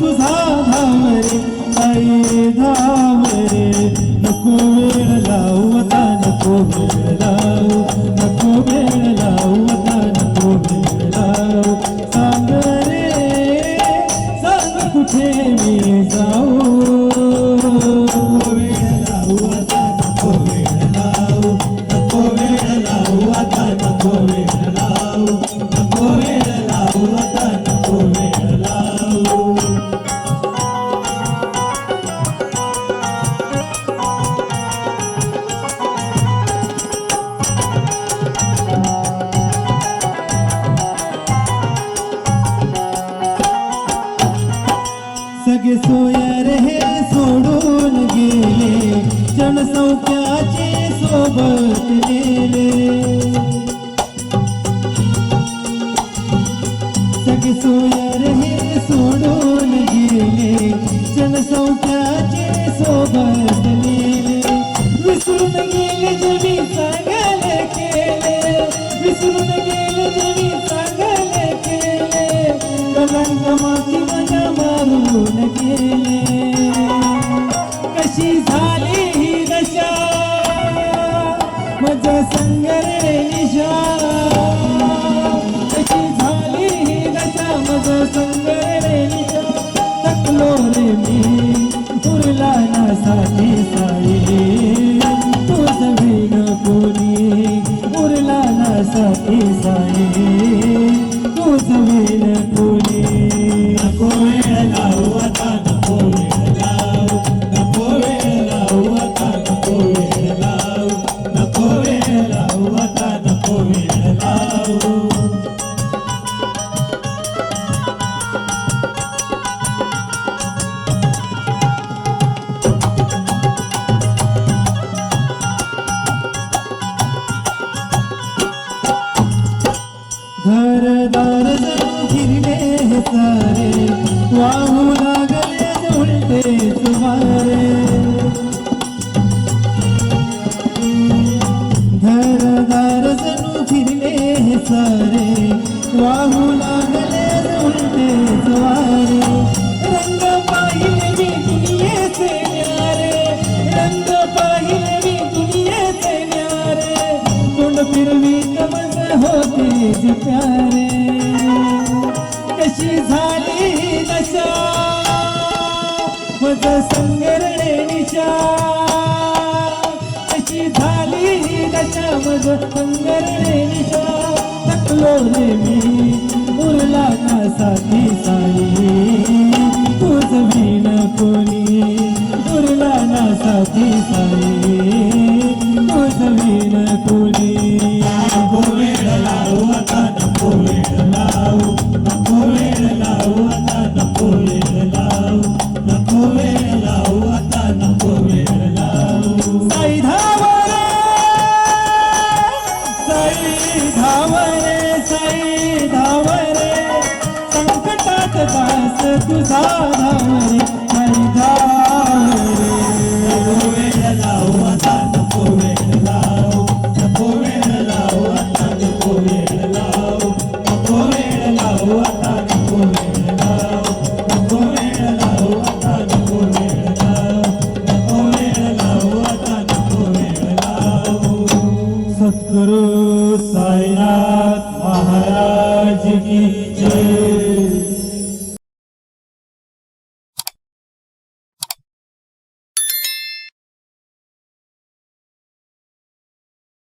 तुझा धावरे आई धावरे नको वेळ लावू आता नको वेळ लावू. नको वेळ लावू आता नको वेळ लावू. सांग रे सांग कुठे मी जाऊ. वेळ लावू आता सगळे सोयर हे सोडून गेले। जनसंख्याचे सोबत नेले। सगळे सोयर हे सोडून गेले। जनसंख्याचे सोबत नेले। विसरून गेले जमी चांगले केले। विसरून गेले जमी चांगले केले। कलंक माती कशी झाली ही दशा? मज संगरे निशा. कशी झाली ही दशा? मज संगरे निशा. तकलो रे मी. घरदार जणू फिरले सारे. वाहू लागले उलटे सुमारे. घरदार जणू फिरले सारे. वाहू प्यारे कशी झाली दशा? मज संगरणे निशा कशी झाली दशा? मज संगरणे निशा थकलो रे मी उरला ना साथी साई. तुझ विण कोणी उरला ना साथी साई. तुझा धावरे साई धावरे